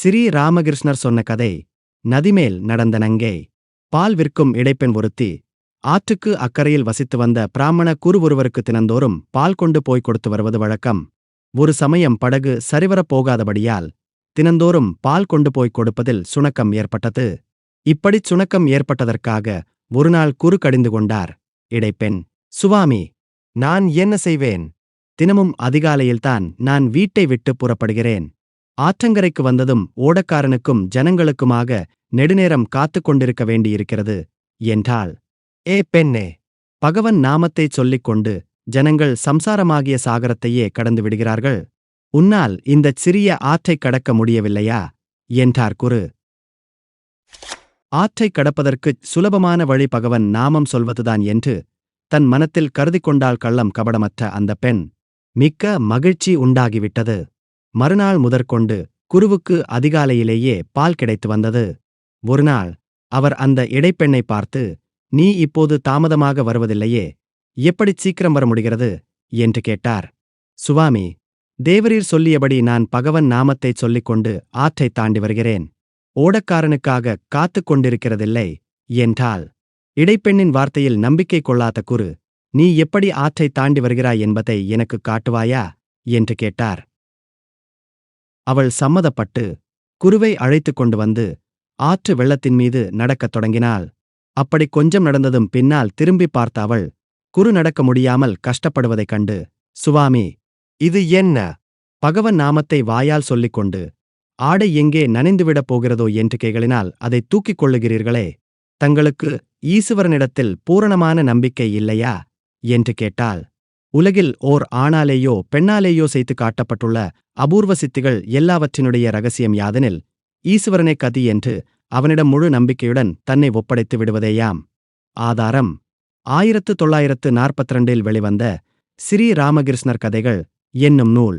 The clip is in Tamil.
ஸ்ரீ ராமகிருஷ்ணர் சொன்ன கதை நதிமேல் நடந்த நங்கை பால் விற்கும் இடைப்பெண் ஒருத்தி ஆற்றுக்கு அக்கறையில் வசித்து வந்த பிராமண குரு ஒருவருக்கு தினந்தோறும் பால் கொண்டு போய் கொடுத்து வருவது வழக்கம். ஒரு சமயம் படகு சரிவரப் போகாதபடியால் தினந்தோறும் பால் கொண்டு போய் கொடுப்பதில் சுணக்கம் ஏற்பட்டது. இப்படிச் சுணக்கம் ஏற்பட்டதற்காக ஒருநாள் குரு கடிந்து கொண்டார் இடைப்பெண். சுவாமி நான் என்ன செய்வேன்? தினமும் அதிகாலையில்தான் நான் வீட்டை விட்டு புறப்படுகிறேன். ஆற்றங்கரைக்கு வந்ததும் ஓடக்காரனுக்கும் ஜனங்களுக்குமாக நெடுநேரம் காத்துக் கொண்டிருக்க வேண்டியிருக்கிறது என்றாள். ஏ பெண்ணே! பகவன் நாமத்தைச் சொல்லிக் கொண்டு ஜனங்கள் சம்சாரமாகிய சாகரத்தையே கடந்து விடுகிறார்கள். உன்னால் இந்தச் சிறிய ஆற்றைக் கடக்க முடியவில்லையா? என்றார் குரு. ஆற்றைக் கடப்பதற்குச் சுலபமான வழி பகவன் நாமம் சொல்வதுதான் என்று தன் மனத்தில் கருதிக்கொண்டால் கள்ளம் கபடமற்ற அந்த பெண். மிக்க மகிழ்ச்சி உண்டாகிவிட்டது. மறுநாள் முதற்கொண்டு குருவுக்கு அதிகாலையிலேயே பால் கிடைத்து வந்தது. ஒருநாள் அவர் அந்த இடைப்பெண்ணை பார்த்து நீ இப்போது தாமதமாக வருவதில்லையே எப்படிச் சீக்கிரம் வர முடிகிறது? என்று கேட்டார். சுவாமி தேவரீர் சொல்லியபடி நான் பகவன் நாமத்தைச் சொல்லிக்கொண்டு ஆற்றைத் தாண்டி வருகிறேன். ஓடக்காரனுக்காக காத்துக் கொண்டிருக்கிறதில்லை என்றால் இடைப்பெண்ணின் வார்த்தையில் நம்பிக்கை கொள்ளாத குரு நீ எப்படி ஆற்றைத் தாண்டி வருகிறாய் என்பதை எனக்குக் காட்டுவாயா? என்று கேட்டார். அவள் சம்மதப்பட்டு குருவை அழைத்துக் கொண்டு வந்து ஆற்று வெள்ளத்தின் மீது நடக்கத் தொடங்கினாள். அப்படி கொஞ்சம் நடந்ததும் பின்னால் திரும்பி பார்த்த அவள் குரு நடக்க முடியாமல் கஷ்டப்படுவதைக் கண்டு சுவாமி இது என்ன? பகவன் நாமத்தை வாயால் சொல்லிக்கொண்டு ஆடை எங்கே நனைந்துவிடப் போகிறதோ? என்று கேகளினால் அதை தூக்கிக் கொள்ளுகிறீர்களே தங்களுக்கு ஈசுவரனிடத்தில் பூரணமான நம்பிக்கை இல்லையா? என்று கேட்டாள். உலகில் ஓர் ஆணாலேயோ பெண்ணாலேயோ செய்து காட்டப்பட்டுள்ள அபூர்வ சித்திகள் எல்லாவற்றினுடைய ரகசியம் யாதெனில் ஈசுவரனே கதி என்று அவனிடம் முழு நம்பிக்கையுடன் தன்னை ஒப்படைத்து விடுவதேயாம். ஆதாரம் ஆயிரத்து தொள்ளாயிரத்து நாற்பத்திரண்டில் வெளிவந்த ஸ்ரீ ராமகிருஷ்ணர் கதைகள் என்னும் நூல்.